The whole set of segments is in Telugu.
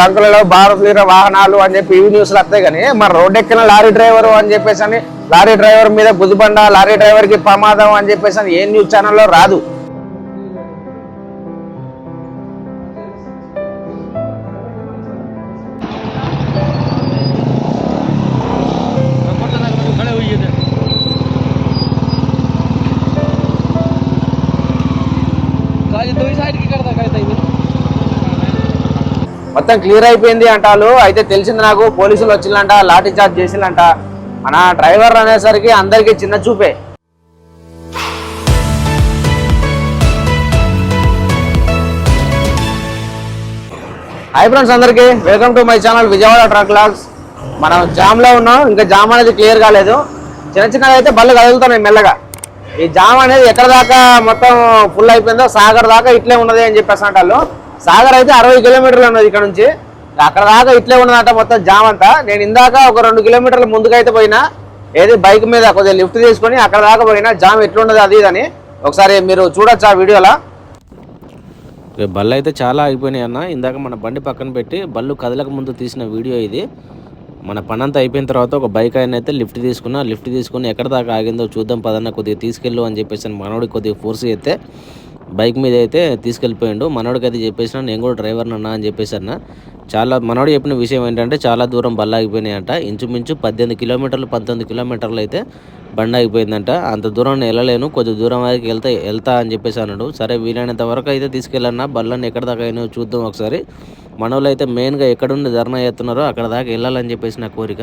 బంకులలో భారతీయ వాహనాలు అని చెప్పి ఈ న్యూస్లు వస్తాయి కానీ మరి రోడ్డు ఎక్కిన లారీ డ్రైవర్ అని చెప్పేసి అని లారీ డ్రైవర్ మీద గుదిబండ లారీ డ్రైవర్కి ప్రమాదం అని చెప్పేసి అని ఏ న్యూస్ ఛానల్లో రాదు. మొత్తం క్లియర్ అయిపోయింది అంటారు అయితే తెలిసింది నాకు పోలీసులు వచ్చిందంట లాఠీ చార్జ్ చేసిందంట. మన డ్రైవర్ అనేసరికి అందరికి చిన్న చూపే. హాయ్ ఫ్రెండ్స్ అందరికి. Welcome to my channel Vijayawada truck logs మనం జామ్లో ఉన్నాం ఇంకా జామ్ అనేది క్లియర్ కాలేదు. చిన్న చిన్నగా అయితే బళ్ళు కదులుతున్నాయి మెల్లగా. ఈ జామ్ అనేది ఎక్కడ దాకా మొత్తం ఫుల్ అయిపోయిందో సాగర్ దాకా ఇట్లే ఉన్నది అని చెప్పేసి అంటారు. సాగర్ అయితే అరవై కిలోమీటర్లు ఉన్నది ఇక్కడ నుంచి. అక్కడ దాకా ఇట్లే ఉన్నదంట మొత్తం జామ్ అంతా. నేను ఇందాక ఒక రెండు కిలోమీటర్ల ముందుకైతే పోయినా ఏది బైక్ మీద కొద్దిగా లిఫ్ట్ తీసుకొని అక్కడ దాకా పోయినా జామ్ ఎట్లుండదు అది ఇది అని. ఒకసారి మీరు చూడొచ్చు ఆ వీడియోలో. బళ్ళు అయితే చాలా అయిపోయినాయి అన్న. ఇందాక మన బండి పక్కన పెట్టి బళ్ళు కదలక ముందు తీసిన వీడియో ఇది. మన పనంతా అయిపోయిన తర్వాత ఒక బైక్ ఆయన అయితే లిఫ్ట్ తీసుకున్నా లిఫ్ట్ తీసుకుని ఎక్కడ దాకా ఆగిందో చూద్దాం పదన్న కొద్దిగా తీసుకెళ్ళు అని చెప్పేసి మనోడికి కొద్దిగా ఫోర్స్ అయితే బైక్ మీద అయితే తీసుకెళ్ళిపోయిండు. మనోడికి అయితే చెప్పేసిన నేను కూడా డ్రైవర్ అన్నా అని చెప్పేసి అన్న. చాలా మనోడు చెప్పిన విషయం ఏంటంటే చాలా దూరం బళ్ళు ఇంచుమించు పద్దెనిమిది కిలోమీటర్లు పంతొమ్మిది కిలోమీటర్లు అయితే బండి ఆగిపోయిందంట. అంత దూరం వెళ్ళలేను. కొంచెం దూరం వరకు వెళ్తా వెళ్తా అని చెప్పేసి అన్నాడు. సరే వీలైనంత వరకు అయితే తీసుకెళ్ళన్నా. బళ్ళని ఎక్కడ దాకా అయినా చూద్దాం ఒకసారి. మనోళ్ళు అయితే మెయిన్గా ఎక్కడుండి ధర్నా చేస్తున్నారో అక్కడ దాకా వెళ్ళాలని చెప్పేసి నా కోరిక.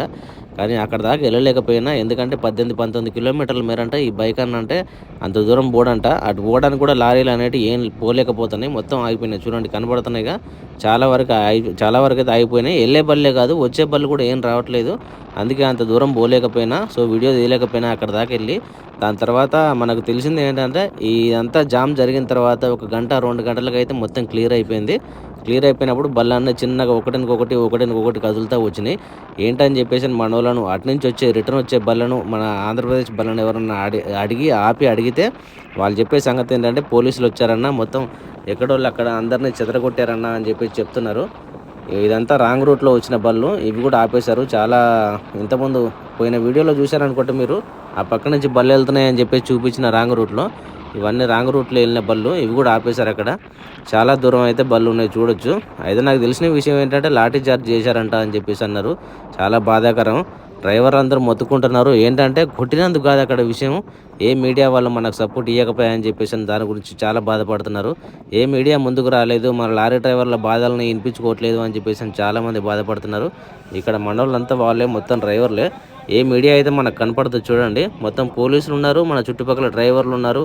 కానీ అక్కడ దాకా వెళ్ళలేకపోయినా ఎందుకంటే పద్దెనిమిది పంతొమ్మిది కిలోమీటర్ల మేరంట ఈ బైక్ అన్న అంటే అంత దూరం పోడంట. అటు పోవడానికి కూడా లారీలు అనేవి ఏం పోలేకపోతున్నాయి. మొత్తం ఆగిపోయినాయి. చూడండి కనబడుతున్నాయిగా. చాలా వరకు చాలా వరకు అయితే ఆగిపోయినాయి. వెళ్ళే బళ్ళే కాదు వచ్చే బళ్ళు కూడా ఏం రావట్లేదు. అందుకే అంత దూరం పోలేకపోయినా. సో వీడియో తీయలేకపోయినా అక్కడ దాకా వెళ్ళి దాని తర్వాత మనకు తెలిసింది ఏంటంటే ఇదంతా జామ్ జరిగిన తర్వాత ఒక గంట రెండు గంటలకు అయితే మొత్తం క్లియర్ అయిపోయింది. క్లియర్ అయిపోయినప్పుడు బళ్ళన్నీ చిన్నగా ఒకటినికొకటి ఒకటినికొకటి కదులుతూ వచ్చినాయి. ఏంటని చెప్పేసి మన వాళ్ళను అటు నుంచి వచ్చే రిటర్న్ వచ్చే బళ్ళను మన ఆంధ్రప్రదేశ్ బళ్ళను ఎవరన్నా అడి అడిగి ఆపి అడిగితే వాళ్ళు చెప్పే సంగతి ఏంటంటే పోలీసులు వచ్చారన్న మొత్తం ఎక్కడోళ్ళు అక్కడ అందరినీ చెదరగొట్టారన్న అని చెప్పేసి చెప్తున్నారు. ఇదంతా రాంగ్ రూట్లో వచ్చిన బళ్ళు. ఇవి కూడా ఆపేశారు. చాలా ఇంతకుముందు పోయిన వీడియోలో చూశారనుకుంటే మీరు. ఆ పక్క నుంచి బళ్ళు వెళ్తున్నాయని చెప్పేసి చూపించిన రాంగ్ రూట్లో. ఇవన్నీ రాంగ్ రూట్లో వెళ్ళిన బళ్ళు ఇవి కూడా ఆపేశారు అక్కడ. చాలా దూరం అయితే బళ్ళు ఉన్నాయి చూడొచ్చు. అయితే నాకు తెలిసిన విషయం ఏంటంటే లాఠీ చార్జ్ చేశారంట అని చెప్పేసి అన్నారు. చాలా బాధాకరం. డ్రైవర్ అందరూ మొత్తుకుంటున్నారు. ఏంటంటే కొట్టినందుకు కాదు అక్కడ విషయం. ఏ మీడియా వాళ్ళు మనకు సపోర్ట్ ఇవ్వకపోయాయని చెప్పేసి దాని గురించి చాలా బాధపడుతున్నారు. ఏ మీడియా ముందుకు రాలేదు మన లారీ డ్రైవర్ల బాధలను వినిపించుకోవట్లేదు అని చెప్పేసి చాలామంది బాధపడుతున్నారు. ఇక్కడ మనోళ్ళంతా వాళ్ళే మొత్తం డ్రైవర్లే. ఏ మీడియా అయితే మనకు కనపడుతుంది చూడండి. మొత్తం పోలీసులు ఉన్నారు మన చుట్టుపక్కల డ్రైవర్లు ఉన్నారు.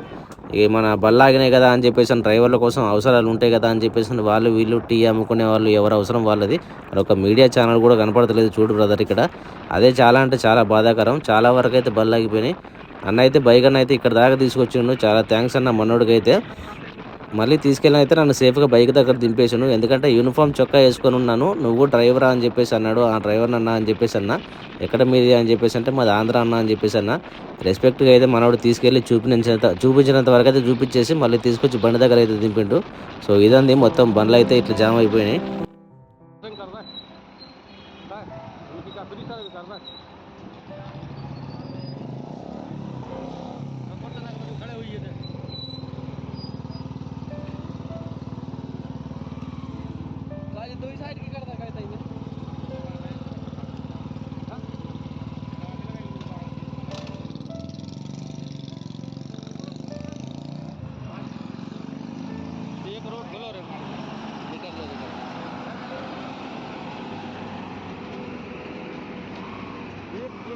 ఏ మన బల్లాగినాయి కదా అని చెప్పేసి డ్రైవర్ల కోసం అవసరాలు ఉంటాయి కదా అని చెప్పేసి వాళ్ళు వీళ్ళు టీ అమ్ముకునే వాళ్ళు ఎవరు అవసరం వాళ్ళది. మరి ఒక మీడియా ఛానల్ కూడా కనపడతలేదు చూడు బ్రదర్ ఇక్కడ. అదే చాలా అంటే చాలా బాధాకరం. చాలా వరకు అయితే బల్లాగిపోయినాయి అన్న అయితే బైక్ అన్న అయితే ఇక్కడ దాకా తీసుకొచ్చిండు. చాలా థ్యాంక్స్ అన్న మనోడికి అయితే మళ్ళీ తీసుకెళ్ళిన అయితే నన్ను సేఫ్గా బైక్ దగ్గర దింపేసాను ఎందుకంటే యూనిఫామ్ చొక్కా వేసుకొని ఉన్నాను. నువ్వు డ్రైవరా అని చెప్పేసి అన్నాడు. ఆ డ్రైవర్ అన్న అని చెప్పేసి అన్న. ఎక్కడ మీది అని చెప్పేసి అంటే మాది ఆంధ్ర అన్న అని చెప్పేసి అన్న. రెస్పెక్ట్గా అయితే మనవాడు తీసుకెళ్ళి చూపించినంత చూపించినంత వరకు అయితే చూపించేసి మళ్ళీ తీసుకొచ్చి బండి దగ్గర అయితే దింపిండు. సో ఇదండి మొత్తం బండ్లు అయితే ఇట్లా జామ్ అయిపోయినాయి.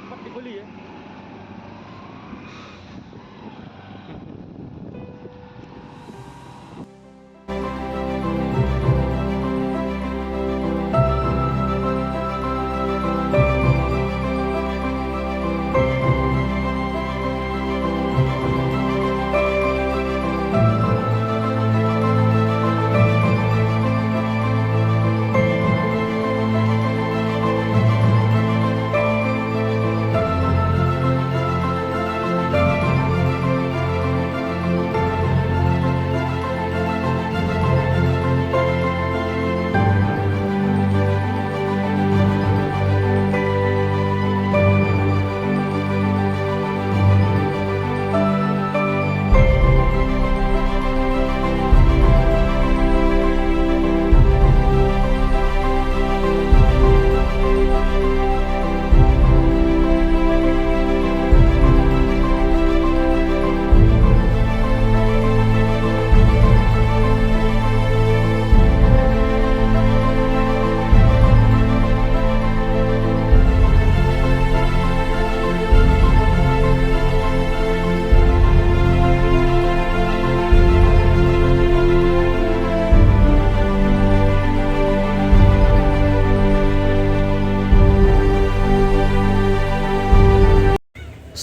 पर्टिकुलरली है।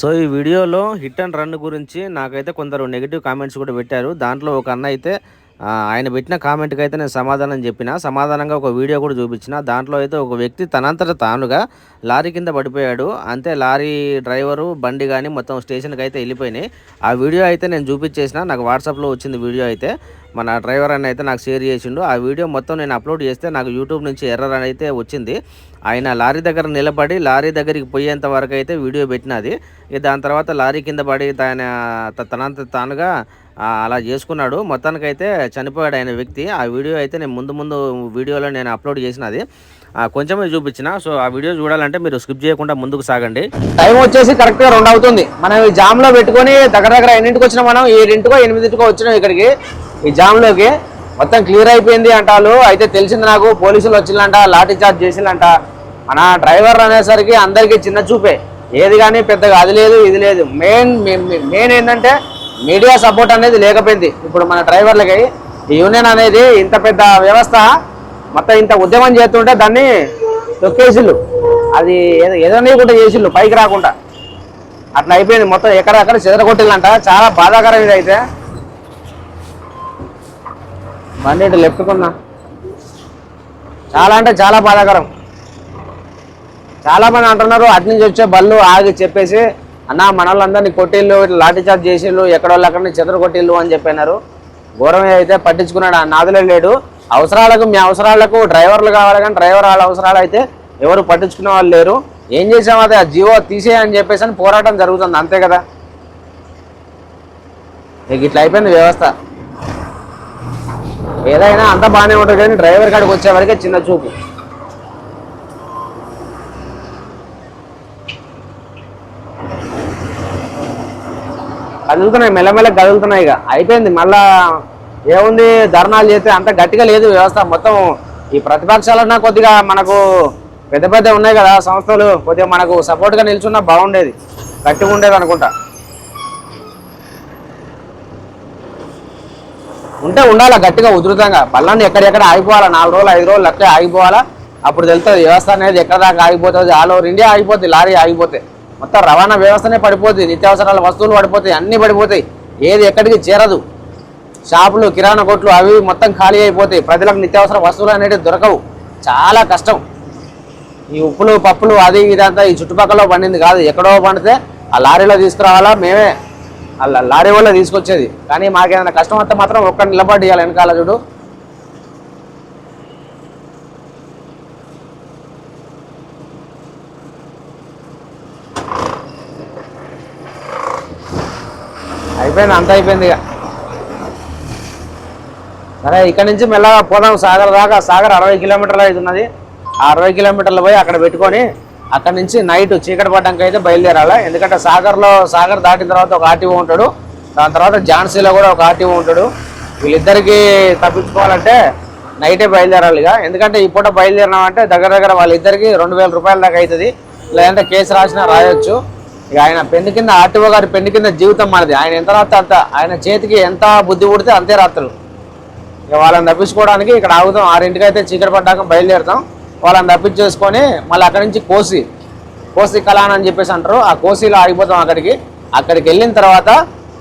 సో ఈ వీడియోలో హిట్ అండ్ రన్ గురించి నాకైతే కొందరు నెగిటివ్ కామెంట్స్ కూడా పెట్టారు. దాంట్లో ఒక అన్న అయితే ఆయన పెట్టిన కామెంట్కి అయితే నేను సమాధానం చెప్పిన. సమాధానంగా ఒక వీడియో కూడా చూపించిన. దాంట్లో అయితే ఒక వ్యక్తి తనంతట తానుగా లారీ కింద పడిపోయాడు. అంతే లారీ డ్రైవరు బండి కానీ మొత్తం స్టేషన్కి అయితే వెళ్ళిపోయినాయి. ఆ వీడియో అయితే నేను చూపించేసిన. నాకు వాట్సాప్లో వచ్చింది వీడియో అయితే. మన డ్రైవర్ అని అయితే నాకు షేర్ చేసిండు. ఆ వీడియో మొత్తం నేను అప్లోడ్ చేస్తే నాకు యూట్యూబ్ నుంచి ఎర్రర్ అని అయితే వచ్చింది. ఆయన లారీ దగ్గర నిలబడి లారీ దగ్గరికి పోయేంత వరకు అయితే వీడియో పెట్టినది. దాని తర్వాత లారీ కింద పడి తన తనంత తానుగా అలా చేసుకున్నాడు. మొత్తానికైతే చనిపోయాడు ఆయన వ్యక్తి. ఆ వీడియో అయితే నేను ముందు ముందు వీడియోలో నేను అప్లోడ్ చేసినది కొంచెమే చూపించిన. సో ఆ వీడియో చూడాలంటే మీరు స్కిప్ చేయకుండా ముందుకు సాగండి. టైం వచ్చేసి కరెక్ట్గా రెండు అవుతుంది. మనం ఈ జామ్లో పెట్టుకొని దగ్గర దగ్గర ఎన్నింటికి వచ్చినా మనం? ఏడింటికో ఎనిమిదింటికో వచ్చినాం ఇక్కడికి. ఈ జామ్లోకి మొత్తం క్లియర్ అయిపోయింది అంటారు అయితే తెలిసింది నాకు పోలీసులు వచ్చిందంట లాఠీ చార్జ్ చేసిందంట మన డ్రైవర్ అనేసరికి అందరికీ చిన్న చూపే. ఏది కానీ పెద్దగా అది లేదు ఇది లేదు. మెయిన్ మెయిన్ ఏంటంటే మీడియా సపోర్ట్ అనేది లేకపోయింది. ఇప్పుడు మన డ్రైవర్లకి ఈ యూనియన్ అనేది ఇంత పెద్ద వ్యవస్థ మొత్తం ఇంత ఉద్యమం చేస్తుంటే దాన్ని తొక్కేసిళ్ళు. అది ఏదో ఏదైనా కూడా చేసిళ్ళు పైకి రాకుండా. అట్లా అయిపోయింది మొత్తం ఎక్కడెక్కడ చెదరగొట్టిల్లంట. చాలా బాధాకరం ఇది అయితే. బండి ఇటు చాలా అంటే చాలా బాధాకరం. చాలామంది అంటున్నారు అటు నుంచి వచ్చే బళ్ళు ఆగి చెప్పేసి అన్న మన వాళ్ళందరినీ కొట్టిళ్ళు ఇట్లా లాఠీ చార్జ్ చేసిళ్ళు ఎక్కడోళ్ళు అక్కడిని చెదర కొట్టిళ్ళు అని చెప్పినారు. ఘోరమే అయితే పట్టించుకున్నాడు. ఆ నాదులే లేడు. అవసరాలకు మీ అవసరాలకు డ్రైవర్లు కావాలి కానీ డ్రైవర్ వాళ్ళ అవసరాలు అయితే ఎవరు పట్టించుకునే వాళ్ళు లేరు. ఏం చేసాం అదే ఆ జీవో తీసేయని చెప్పేసి అని పోరాటం జరుగుతుంది. అంతే కదా? నీకు ఇట్లా అయిపోయింది వ్యవస్థ. ఏదైనా అంత బాగానే ఉంటుంది కానీ డ్రైవర్ కాడికి వచ్చే వరకే చిన్న చూపు. కదులుతున్నాయి మెల్లమెల్ల కదులుతున్నాయి ఇక. అయిపోయింది. మళ్ళా ఏముంది? ధర్నాలు చేస్తే అంత గట్టిగా లేదు వ్యవస్థ. మొత్తం ఈ ప్రతిపక్షాలన్నా కొద్దిగా మనకు పెద్ద పెద్ద ఉన్నాయి కదా సంస్థలు. కొద్దిగా మనకు సపోర్ట్గా నిల్చున్నా బాగుండేది. గట్టిగా ఉండేది అనుకుంటా. ఉంటే ఉండాలా గట్టిగా ఉధృతంగా. పళ్ళని ఎక్కడెక్కడ ఆగిపోవాలా? నాలుగు రోజులు ఐదు రోజులు అట్లే ఆగిపోవాలా? అప్పుడు తెలుస్తుంది వ్యవస్థ అనేది ఎక్కడ దాకా ఆగిపోతుంది. ఆల్ ఓవర్ ఇండియా ఆగిపోతుంది లారీ ఆగిపోతే. మొత్తం రవాణా వ్యవస్థనే పడిపోతుంది నిత్యావసరాల వస్తువులు పడిపోతాయి అన్నీ పడిపోతాయి. ఏది ఎక్కడికి చేరదు. షాపులు కిరాణా కొట్లు అవి మొత్తం ఖాళీ అయిపోతాయి. ప్రజలకు నిత్యావసర వస్తువులు అనేవి దొరకవు. చాలా కష్టం. ఈ ఉప్పులు పప్పులు అది ఇదంతా ఈ చుట్టుపక్కల పండింది కాదు. ఎక్కడో పండితే ఆ లారీలో తీసుకురావాలా? మేమే. ఆ లారీ వల్ల తీసుకొచ్చేది. కానీ మాకేదైనా కష్టం వస్తే మాత్రం ఒక్క నిలబడి ఇవ్వాలి వెనకాల చూడు. అయిపోయింది అంత అయిపోయింది ఇక. సరే ఇక్కడ నుంచి మెల్లగా పోదాం సాగర్ దాకా. సాగర్ అరవై కిలోమీటర్లు అయితే ఉన్నది. ఆ అరవై కిలోమీటర్లు పోయి అక్కడ పెట్టుకొని అక్కడ నుంచి నైట్ చీకటి పడ్డానికి అయితే బయలుదేరాలి. ఎందుకంటే సాగర్లో సాగర్ దాటిన తర్వాత ఒక ఆర్టీఓ ఉంటాడు. దాని తర్వాత ఝాన్సీలో కూడా ఒక ఆర్టీఓ ఉంటాడు. వీళ్ళిద్దరికీ తప్పించుకోవాలంటే నైటే బయలుదేరాలి ఇక. ఎందుకంటే ఈ పూట బయలుదేరినామంటే దగ్గర దగ్గర వాళ్ళిద్దరికి రెండు వేల రూపాయల దాకా అవుతుంది. లేదంటే కేసు రాసినా రాయొచ్చు. ఇక ఆయన పెన్ను కింద ఆర్టీఓ గారి పెన్ను కింద జీవితం మనది ఆయన ఎంత రాత్ర అంత ఆయన చేతికి ఎంత బుద్ధి పుడితే అంతే రాత్రులు. ఇక వాళ్ళని తప్పించుకోవడానికి ఇక్కడ ఆగుతాం ఆరింటికి అయితే చీకటి పడ్డాక బయలుదేరుతాం. వాళ్ళని తప్పించేసుకొని మళ్ళీ అక్కడి నుంచి కోసి కోసి కళాన్ అని చెప్పేసి అంటారు. ఆ కోసిలో ఆగిపోతాం అక్కడికి. అక్కడికి వెళ్ళిన తర్వాత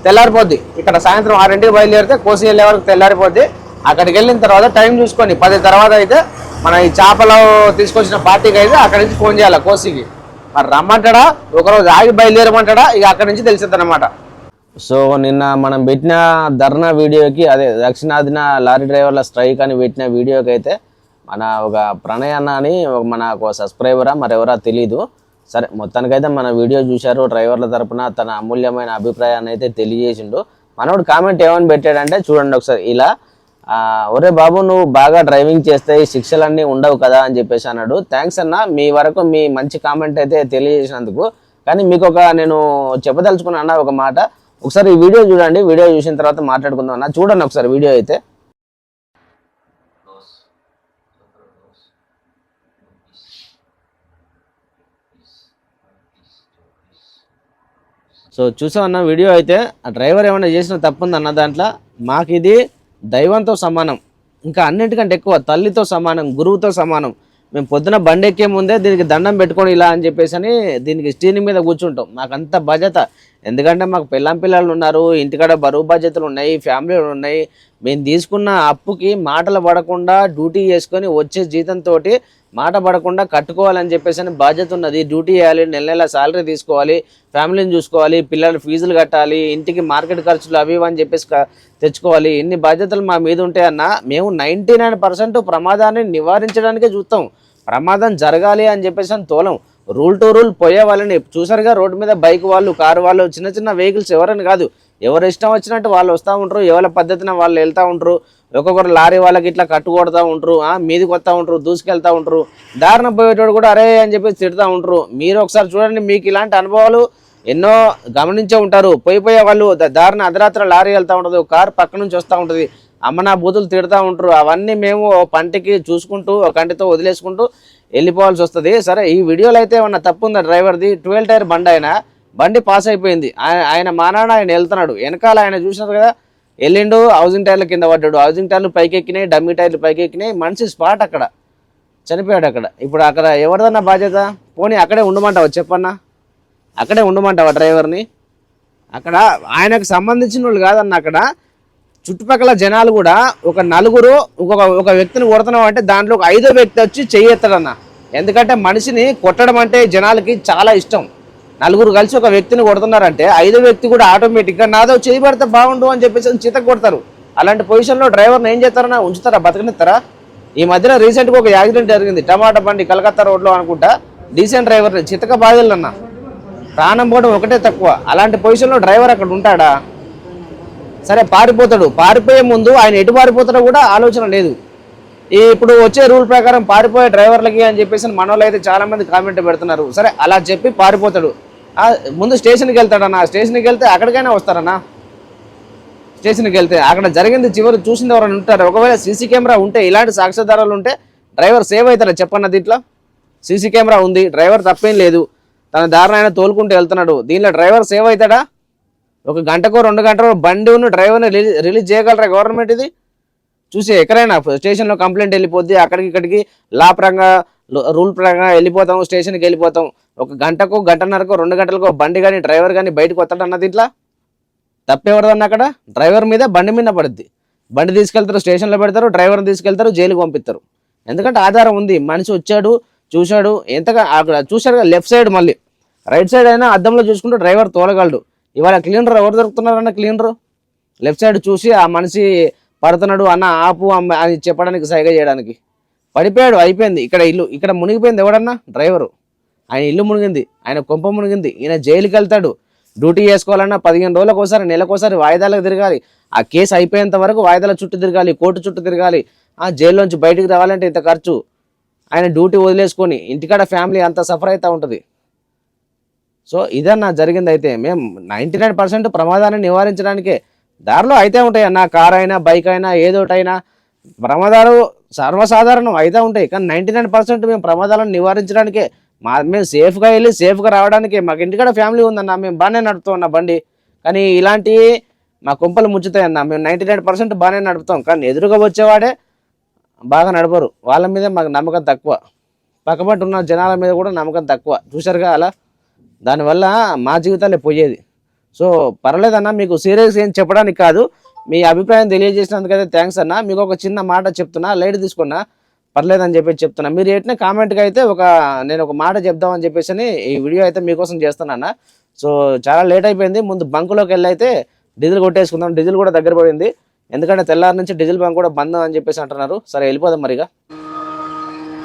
తెల్లారిపోద్ది. ఇక్కడ సాయంత్రం ఆరింటికి బయలుదేరితే కోసి వెళ్ళే వరకు తెల్లారిపోద్ది. అక్కడికి వెళ్ళిన తర్వాత టైం చూసుకొని పది తర్వాత అయితే మన ఈ చేపలు తీసుకొచ్చిన పార్టీకి అయితే అక్కడి నుంచి ఫోన్ చేయాలి కోసికి. మరి రమ్మంటాడా? ఒకరోజు ఆగి బయలుదేరమంటాడా? ఇక అక్కడి నుంచి తెలిసింది అనమాట సో నిన్న మనం పెట్టిన ధర్నా వీడియోకి అదే దక్షిణాదిన లారీ డ్రైవర్ల స్ట్రైక్ అని పెట్టిన వీడియోకి అయితే మన ఒక ప్రణయ్ అన్న అని మన ఒక సబ్స్క్రైబరా మరెవరా తెలీదు. సరే మొత్తానికైతే మన వీడియో చూశారు డ్రైవర్ల తరపున తన అమూల్యమైన అభిప్రాయాన్ని అయితే తెలియజేసిండు. మనోడు కామెంట్ ఏమని పెట్టాడంటే చూడండి ఒకసారి ఇలా ఒరే బాబు నువ్వు బాగా డ్రైవింగ్ చేస్తే ఈ శిక్షలన్నీ ఉండవు కదా అని చెప్పేసి అన్నాడు. థ్యాంక్స్ అన్న మీ వరకు మీ మంచి కామెంట్ అయితే తెలియజేసినందుకు. కానీ మీకు ఒక నేను చెప్పదలుచుకున్నా అన్న ఒక మాట. ఒకసారి ఈ వీడియో చూడండి వీడియో చూసిన తర్వాత మాట్లాడుకుందాం అన్న. చూడండి ఒకసారి వీడియో అయితే. సో చూసామన్న వీడియో అయితే ఆ డ్రైవర్ ఏమైనా చేసిన తప్పుందన్న దాంట్లో. మాకు ఇది దైవంతో సమానం. ఇంకా అన్నిటికంటే ఎక్కువ తల్లితో సమానం గురువుతో సమానం. మేము పొద్దున బండి ఎక్కే ముందే దీనికి దండం పెట్టుకొని ఇలా అని చెప్పేసి అని దీనికి స్టీరింగ్ మీద కూర్చుంటాం. నాకు అంత బాధ్యత. ఎందుకంటే మాకు పిల్లం పిల్లలు ఉన్నారు ఇంటికాడ బరువు బాధ్యతలు ఉన్నాయి ఫ్యామిలీలు ఉన్నాయి. మేము తీసుకున్న అప్పుకి మాటలు పడకుండా డ్యూటీ చేసుకొని వచ్చే జీతంతో మాట పడకుండా కట్టుకోవాలని చెప్పేసి అని బాధ్యత ఉన్నది. డ్యూటీ చేయాలి నెల నెల శాలరీ తీసుకోవాలి ఫ్యామిలీని చూసుకోవాలి పిల్లల ఫీజులు కట్టాలి ఇంటికి మార్కెట్ ఖర్చులు అవి అని చెప్పేసి తెచ్చుకోవాలి. ఇన్ని బాధ్యతలు మా మీద ఉంటాయన్న మేము నైంటీ నైన్ పర్సెంట్ ప్రమాదాన్ని నివారించడానికే చూస్తాం. ప్రమాదం జరగాలి అని చెప్పేసి అని తోలం. రూల్ టు రూల్ పోయే వాళ్ళని. చూసారుగా రోడ్డు మీద బైక్ వాళ్ళు కారు వాళ్ళు చిన్న చిన్న వెహికల్స్ ఎవరని కాదు. ఎవరు ఇష్టం వచ్చినట్టు వాళ్ళు వస్తూ ఉంటారు ఎవరి పద్ధతిన వాళ్ళు వెళ్తూ ఉంటారు ఒక్కొక్కరు లారీ వాళ్ళకి ఇట్లా కట్టుకొడతా ఉంటారు మీదికి వస్తూ ఉంటారు దూసుకెళ్తా ఉంటారు దారిన పోయేటోడు కూడా అరే అని చెప్పేసి తిడతా ఉంటారు మీరు ఒకసారి చూడండి మీకు ఇలాంటి అనుభవాలు ఎన్నో గమనించే ఉంటారు. పోయి పోయే వాళ్ళు దారిన అర్ధరాత్రి లారీ వెళ్తూ ఉంటుంది కారు పక్క నుంచి వస్తూ ఉంటుంది. అమ్మ నా బూతులు తిడతా ఉంటారు అవన్నీ మేము పంటకి పంటికి చూసుకుంటూ కంటితో వదిలేసుకుంటూ వెళ్ళిపోవాల్సి వస్తుంది. సరే ఈ వీడియోలో అయితే ఏమన్నా తప్పు ఉందా డ్రైవర్ది? ట్వెల్వ్ టైర్ బండి ఆయన బండి పాస్ అయిపోయింది. ఆయన ఆయన ఆయన వెళ్తున్నాడు. వెనకాల ఆయన చూసినారు కదా వెళ్ళిండు హౌసింగ్ టైర్ల కింద పడ్డాడు. హౌసింగ్ టైర్లు పైకెక్కినాయి డమ్మీ టైర్లు పైకెక్కినాయి. మనిషి స్పాట్ అక్కడ చనిపోయాడు అక్కడ. ఇప్పుడు అక్కడ ఎవరిదన్నా బాధ్యత? పోనీ అక్కడే ఉండమంటావా? చెప్పన్నా. అక్కడే ఉండమంటావా డ్రైవర్ని? అక్కడ ఆయనకు సంబంధించిన వాళ్ళు కాదన్న అక్కడ. చుట్టుపక్కల జనాలు కూడా ఒక నలుగురు ఒక ఒక వ్యక్తిని కొడుతున్నాం అంటే దాంట్లో ఒక ఐదో వ్యక్తి వచ్చి చెయ్యెత్తాడన్న ఎందుకంటే మనిషిని కొట్టడం అంటే జనాలకి చాలా ఇష్టం. నలుగురు కలిసి ఒక వ్యక్తిని కొడుతున్నారంటే ఐదో వ్యక్తి కూడా ఆటోమేటిక్గా నాదో చేయి పడితే బాగుండు అని చెప్పేసి చిత కొడతారు. అలాంటి పొజిషన్లో డ్రైవర్ని ఏం చేస్తారన్నా ఉంచుతారా బతకనిస్తారా? ఈ మధ్యన రీసెంట్గా ఒక యాక్సిడెంట్ జరిగింది. టమాటా బండి కలకత్తా రోడ్లో అనుకుంటా డీసెంట్ డ్రైవర్ని చితక బాధితులన్నా. ప్రాణం పోవడం ఒకటే తక్కువ. అలాంటి పొజిషన్లో డ్రైవర్ అక్కడ ఉంటాడా? సరే పారిపోతాడు. పారిపోయే ముందు ఆయన ఎటు పారిపోతాడో కూడా ఆలోచన లేదు. ఈ ఇప్పుడు వచ్చే రూల్ ప్రకారం పారిపోయే డ్రైవర్లకి అని చెప్పేసి మన అయితే చాలామంది కామెంట్ పెడుతున్నారు. సరే అలా చెప్పి పారిపోతాడు. ముందు స్టేషన్కి వెళ్తాడన్నా. స్టేషన్కి వెళ్తే అక్కడికైనా వస్తారన్నా. స్టేషన్కి వెళ్తే అక్కడ జరిగింది చివరి చూసింది ఎవరైనా ఉంటారు? ఒకవేళ సీసీ కెమెరా ఉంటే ఇలాంటి సాక్ష్యాధారాలు ఉంటే డ్రైవర్ సేవ్ అవుతారా చెప్పన్న దీంట్లో? సీసీ కెమెరా ఉంది డ్రైవర్ తప్పేం లేదు. తన దారిన ఆయన తోలుకుంటూ వెళ్తున్నాడు. దీనిలో డ్రైవర్ సేవ్ అవుతాడా? ఒక గంటకో రెండు గంటలో బండి ఉన్న డ్రైవర్ని రిలీజ్ రిలీజ్ చేయగలరా గవర్నమెంట్ ఇది? చూసి ఎక్కడైనా స్టేషన్లో కంప్లైంట్ వెళ్ళిపోద్ది అక్కడికి ఇక్కడికి లా పరంగా రూల్ పరంగా వెళ్ళిపోతాం స్టేషన్కి వెళ్ళిపోతాం. ఒక గంటకు గంటన్నరకు రెండు గంటలకు బండి కానీ డ్రైవర్ కానీ బయటకు వస్తాడు అన్నది ఇట్లా తప్పెవరిదన్న అక్కడ? డ్రైవర్ మీద బండి మీద పడుద్ది. బండి తీసుకెళ్తారు స్టేషన్లో పెడతారు డ్రైవర్ని తీసుకెళ్తారు జైలుకి పంపిస్తారు. ఎందుకంటే ఆధారం ఉంది. మనిషి వచ్చాడు చూశాడు ఎంతగా అక్కడ చూశాడు లెఫ్ట్ సైడ్ మళ్ళీ. రైట్ సైడ్ అయినా అద్దంలో చూసుకుంటూ డ్రైవర్ తోలగలడు. ఇవాళ క్లీనర్ ఎవరు దొరుకుతున్నారన్న క్లీనర్? లెఫ్ట్ సైడ్ చూసి ఆ మనిషి పడుతున్నాడు అన్న ఆపు అని చెప్పడానికి సైగ చేయడానికి. పడిపోయాడు అయిపోయింది. ఇక్కడ ఇల్లు ఇక్కడ మునిగిపోయింది ఎవడన్నా? డ్రైవరు. ఆయన ఇల్లు మునిగింది ఆయన కొంప మునిగింది. ఈయన జైలుకి వెళ్తాడు. డ్యూటీ చేసుకోవాలన్నా పదిహేను రోజులకు ఒకసారి నెలకోసారి వాయిదాలకు తిరగాలి. ఆ కేసు అయిపోయేంత వరకు వాయిదాల చుట్టూ తిరగాలి కోర్టు చుట్టూ తిరగాలి. ఆ జైల్లోంచి బయటికి రావాలంటే ఇంత ఖర్చు. ఆయన డ్యూటీ వదిలేసుకొని ఇంటికాడ ఫ్యామిలీ అంత సఫర్ అవుతూ ఉంటుంది. సో ఇదన్నా జరిగింది అయితే మేము నైంటీ నైన్ పర్సెంట్ ప్రమాదాన్ని నివారించడానికే దారిలో అయితే ఉంటాయి అన్న కార్ అయినా బైక్ అయినా ఏదోటైనా. ప్రమాదాలు సర్వసాధారణం అయితే ఉంటాయి. కానీ నైంటీ నైన్ పర్సెంట్ మేము ప్రమాదాలను నివారించడానికే మా మేము సేఫ్గా వెళ్ళి సేఫ్గా రావడానికి మాకు ఇంటికాడ ఫ్యామిలీ ఉందన్న మేము బాగానే నడుపుతాం బండి. కానీ ఇలాంటి మా కుంపలు ముచ్చుతాయి మేము నైంటీ నైన్ పర్సెంట్ బాగానే నడుపుతాం. కానీ ఎదురుగా వచ్చేవాడే బాగా నడపరు. వాళ్ళ మీద మాకు నమ్మకం తక్కువ. పక్కపట్టు ఉన్న జనాల మీద కూడా నమ్మకం తక్కువ. చూసారుగా అలా? దానివల్ల మా జీవితాలే పోయేది. సో పర్లేదన్న మీకు సీరియస్ ఏం చెప్పడానికి కాదు. మీ అభిప్రాయం తెలియజేసినందుకైతే థ్యాంక్స్ అన్న. మీకు ఒక చిన్న మాట చెప్తున్నా లైట్ తీసుకున్నా. పర్లేదని చెప్పేసి చెప్తున్నా. మీరు ఎట్టిన కామెంట్కి అయితే ఒక నేను ఒక మాట చెప్దామని చెప్పేసి అని ఈ వీడియో అయితే మీకోసం చేస్తున్నాను సో చాలా లేట్ అయిపోయింది. ముందు బంకులోకి వెళ్ళి అయితే డీజిల్ కొట్టేసుకుందాం. డీజిల్ కూడా దగ్గర పడింది. ఎందుకంటే తెల్లారి నుంచి డీజిల్ బంక్ కూడా బంద్ అని చెప్పేసి అంటున్నారు. సరే వెళ్ళిపోదాం మరిగా.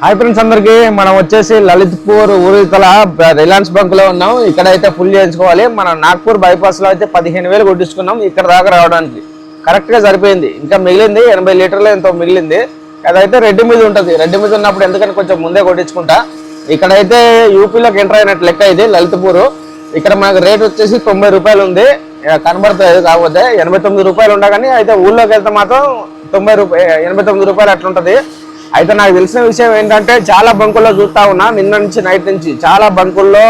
హాయ్ ఫ్రెండ్స్ అందరికి మనం వచ్చేసి లలిత్పూర్ ఊరితల రిలయన్స్ బ్యాంక్లో ఉన్నాం. ఇక్కడ అయితే ఫుల్ చేయించుకోవాలి. మన నాగ్పూర్ బైపాస్లో అయితే పదిహేను వేలు కొట్టించుకున్నాం ఇక్కడ దాకా రావడానికి. కరెక్ట్గా సరిపోయింది. ఇంకా మిగిలింది ఎనభై లీటర్లు ఎంతో మిగిలింది. అదైతే రెడ్డి మీద ఉంటుంది. రెడ్డి మీద ఉన్నప్పుడు ఎందుకని కొంచెం ముందే కొట్టించుకుంటా. ఇక్కడైతే యూపీలోకి ఎంటర్ అయినట్టు లెక్క ఇది లలిత్పూర్. ఇక్కడ మనకు రేట్ వచ్చేసి తొంభై రూపాయలు ఉంది. కనబడుతుంది కాకపోతే ఎనభై తొమ్మిది రూపాయలు ఉండగానే అయితే ఊళ్ళోకి వెళ్తే మాత్రం తొంభై రూపాయ ఎనభై తొమ్మిది రూపాయలు అట్లుంటది. అయితే నాకు తెలిసిన విషయం ఏంటంటే చాలా బంకుల్లో చూస్తా ఉన్నా నిన్న నుంచి నైట్ నుంచి చాలా బంకుల్లో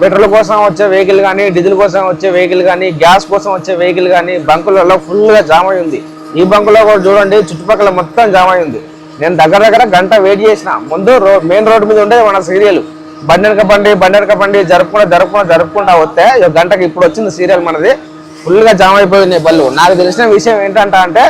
పెట్రోల్ కోసం వచ్చే వెహికల్ కానీ డీజిల్ కోసం వచ్చే వెహికల్ కానీ గ్యాస్ కోసం వచ్చే వెహికల్ కానీ బంకులలో ఫుల్గా జామ్ అయి ఉంది. ఈ బంకులో కూడా చూడండి చుట్టుపక్కల మొత్తం జామ్ అయి ఉంది. నేను దగ్గర దగ్గర గంట వెయిట్ చేసిన. ముందు రో మెయిన్ రోడ్ మీద ఉండేది మన సీరియల్. బండెనక బండి బండెనక బండి జరుపుకుంటా జరుపుకుంటా జరుపుకుంటా వస్తే గంటకి ఇప్పుడు వచ్చింది సీరియల్ మనది. ఫుల్గా జామ జామ్ అయిపోయింది బళ్ళు. నాకు తెలిసిన విషయం ఏంటంటే అంటే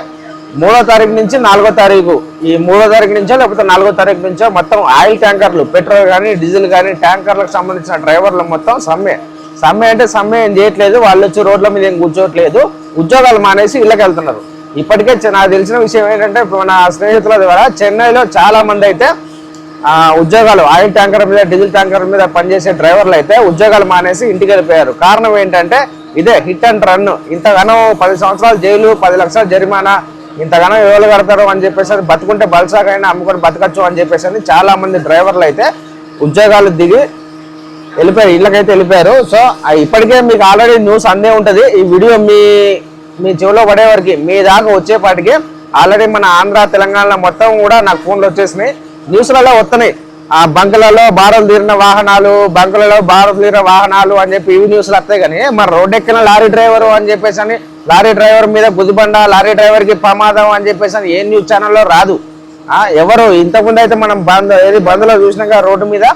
మూడో తారీఖు నుంచి నాలుగో తారీఖు. ఈ మూడో తారీఖు నుంచో లేకపోతే నాలుగో తారీఖు నుంచో మొత్తం ఆయిల్ ట్యాంకర్లు పెట్రోల్ కానీ డీజిల్ కానీ ట్యాంకర్లకు సంబంధించిన డ్రైవర్లు మొత్తం సమ్మె. సమ్మె అంటే సమ్మె ఏం చేయట్లేదు వాళ్ళు వచ్చి రోడ్ల మీద ఏం కూర్చోట్లేదు ఉద్యోగాలు మానేసి ఇళ్ళకి వెళ్తున్నారు. ఇప్పటికే నాకు తెలిసిన విషయం ఏంటంటే మన స్నేహితుల ద్వారా చెన్నైలో చాలా మంది అయితే ఉద్యోగాలు ఆయిల్ ట్యాంకర్ మీద డీజిల్ ట్యాంకర్ మీద పనిచేసే డ్రైవర్లు అయితే ఉద్యోగాలు మానేసి ఇంటికి వెళ్ళిపోయారు. కారణం ఏంటంటే ఇదే హిట్ అండ్ రన్. ఇంతగానో పది సంవత్సరాలు జైలు పది లక్షల జరిమానా ఇంతగానో ఎవరు కడతారు అని చెప్పేసి అది బతుకుంటే బలసాకైనా అమ్ముకొని బతకచ్చు అని చెప్పేసి అని చాలా మంది డ్రైవర్లు అయితే ఉద్యోగాలు దిగి వెళ్ళిపోయారు ఇళ్ళకైతే వెళ్ళిపోయారు. సో ఇప్పటికే మీకు ఆల్రెడీ న్యూస్ అందే ఉంటుంది. ఈ వీడియో మీ మీ చెవిలో పడే మీ దాకా వచ్చేపాటికి ఆల్రెడీ మన ఆంధ్ర తెలంగాణ మొత్తం కూడా నాకు ఫోన్లు వచ్చేసినాయి. న్యూస్లలో వస్తున్నాయి. ఆ బంకులలో బారలు తీరిన వాహనాలు బంకులలో బారలు తీరిన వాహనాలు అని చెప్పి ఇవి న్యూస్లు వస్తాయి కానీ మన రోడ్ ఎక్కిన లారీ డ్రైవరు అని చెప్పేసి అని లారీ డ్రైవర్ మీద గుదిబండ లారీ డ్రైవర్కి ప్రమాదం అని చెప్పేసి అని ఏ న్యూస్ ఛానల్లో రాదు. ఆ ఎవరు ఇంతకుముందు అయితే మనం బంద్ ఏది బంద్లో చూసినాక రోడ్డు మీద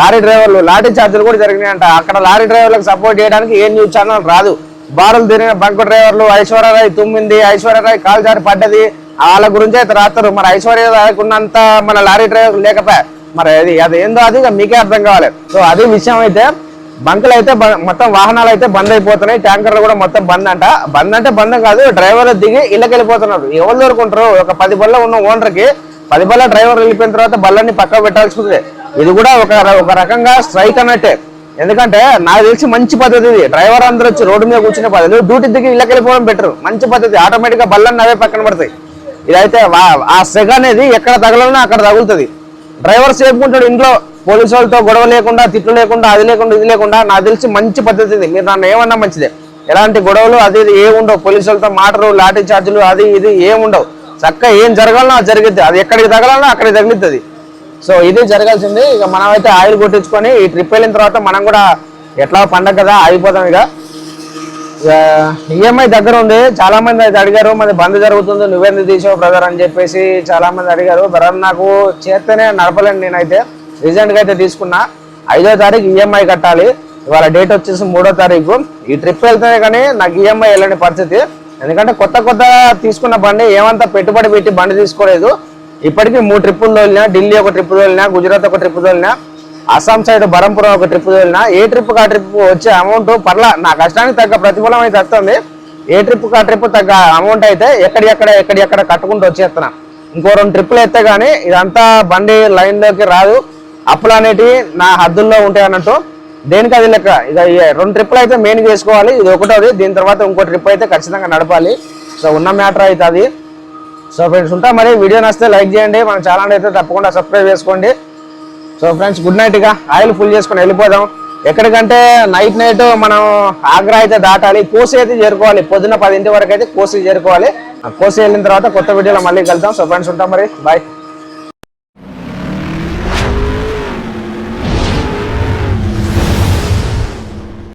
లారీ డ్రైవర్లు లారీ ఛార్జీలు కూడా జరిగినాయంట. అక్కడ లారీ డ్రైవర్లకు సపోర్ట్ చేయడానికి ఏ న్యూస్ ఛానల్ రాదు. బారులు తిరిగిన బంకు డ్రైవర్లు ఐశ్వర్యరాయ్ తుమ్మింది. ఐశ్వర్యరాయ్ కాలు జారి పడ్డది. వాళ్ళ గురించి అయితే రాస్తారు. మరి ఐశ్వర్యకున్నంత ఉన్నంత మన లారీ డ్రైవర్ లేకపోయా? మరి అది అది ఏందో అది మీకే అర్థం కావాలి. సో అది విషయం అయితే బంకులు అయితే బ- మొత్తం వాహనాలు అయితే బంద్ అయిపోతున్నాయి. ట్యాంకర్లు కూడా మొత్తం బంద్ అంట. బంద్ అంటే బంద్ కాదు డ్రైవర్లు దిగి ఇళ్ళకి వెళ్ళిపోతున్నారు ఎవరు దొరుకుంటారు ఒక పది బళ్ళ ఉన్న ఓనర్కి పది బళ్ళ డ్రైవర్ వెళ్ళిపోయిన తర్వాత బల్లని పక్కకు పెట్టాల్సి ఉంటుంది ఇది కూడా ఒక ఒక రకంగా స్ట్రైక్ అన్నట్టే. ఎందుకంటే నాకు తెలిసి మంచి పద్ధతి ఇది. డ్రైవర్ అందరూ వచ్చి రోడ్డు మీద కూర్చునే పద్ధతి. డ్యూటీ దిగి ఇళ్ళకి వెళ్ళిపోవడం బెటర్. మంచి పద్ధతి. ఆటోమేటిక్గా బళ్ళని అవే పక్కన పడతాయి. ఇదైతే వా- ఆ సెగ అనేది ఎక్కడ తగలన్నా అక్కడ తగులుతుంది. డ్రైవర్ సేపుకుంటాడు ఇంట్లో. పోలీసు వాళ్ళతో గొడవ లేకుండా తిట్లు లేకుండా అది లేకుండా ఇది లేకుండా నాకు తెలిసి మంచి పద్ధతి ఇది. మీరు నన్ను ఏమన్నా మంచిదే. ఎలాంటి గొడవలు అది ఇది ఏముండవు ఉండవు. పోలీసు వాళ్ళతో మాటలు లాఠీ చార్జీలు అది ఇది ఏం ఉండవు. చక్కగా ఏం జరగాలనో అది జరిగిద్ది. అది ఎక్కడికి తగలనో అక్కడికి తగిలిద్ది. సో ఇది జరగాల్సింది. ఇక మనం అయితే ఆయిల్ కొట్టించుకొని ఈ ట్రిప్ వెళ్ళిన తర్వాత మనం కూడా ఎట్లా పండగ కదా ఆగిపోతాం ఇక. ఈఎంఐ దగ్గర ఉంది. చాలా మంది అయితే అడిగారు మరి బంద్ జరుగుతుంది నువ్వెందుకు తీసావు బ్రదర్ అని చెప్పేసి చాలా మంది అడిగారు. బ్రదర్ నాకు చేస్తేనే నడపలేను నేనైతే. రీసెంట్గా అయితే తీసుకున్నా. ఐదో తారీఖు ఈఎంఐ కట్టాలి. ఇవాళ డేట్ వచ్చేసి మూడో తారీఖు. ఈ ట్రిప్ వెళ్తేనే కానీ నాకు ఈఎంఐ వెళ్ళని పరిస్థితి. ఎందుకంటే కొత్త కొత్త తీసుకున్న బండి ఏమంతా పెట్టుబడి పెట్టి బండి తీసుకోలేదు. ఇప్పటికీ మూడు ట్రిప్పులు తోలినా ఢిల్లీ ఒక ట్రిప్ తోలినా గుజరాత్ ఒక ట్రిప్ తోలినా అస్సాం సైడ్ బరంపురం ఒక ట్రిప్ తోలినా ఏ ట్రిప్ ఆ ట్రిప్ వచ్చే అమౌంట్ పర్లా నా కష్టానికి తగ్గ ప్రతిఫలం అయితే వస్తుంది. ఏ ట్రిప్ ఆ ట్రిప్ తగ్గ అమౌంట్ అయితే ఎక్కడెక్కడ ఎక్కడెక్కడ కట్టుకుంటూ వచ్చేస్తున్నా. ఇంకో రెండు ట్రిప్పులు ఎత్తే కానీ ఇదంతా బండి లైన్లోకి రాదు. అప్పులు అనేటివి నా హద్దుల్లో ఉంటాయి అన్నట్టు. దేనికి అది లెక్క? ఇక రెండు ట్రిప్పులు అయితే మెయిన్ చేసుకోవాలి ఇది ఒకటోది దీని తర్వాత ఇంకో ట్రిప్ అయితే ఖచ్చితంగా నడపాలి. సో ఉన్న మ్యాటర్ అయితే అది. సో ఫ్రెండ్స్ ఉంటా మరి. వీడియో నచ్చితే లైక్ చేయండి. మన ఛానల్ అయితే తప్పకుండా సబ్స్క్రైబ్ చేసుకోండి. సో ఫ్రెండ్స్ గుడ్ నైట్ ఇక. ఆయిల్ ఫుల్ చేసుకొని వెళ్ళిపోదాం. ఎక్కడికంటే నైట్ నైట్ మనం ఆగ్రా అయితే దాటాలి. కోసి అయితే చేరుకోవాలి. పొద్దున్న పదింటి వరకు అయితే కోసి చేరుకోవాలి. కోసి వెళ్ళిన తర్వాత కొత్త వీడియోలో మళ్ళీ కలుద్దాం. సో ఫ్రెండ్స్ ఉంటాం మరి. బాయ్.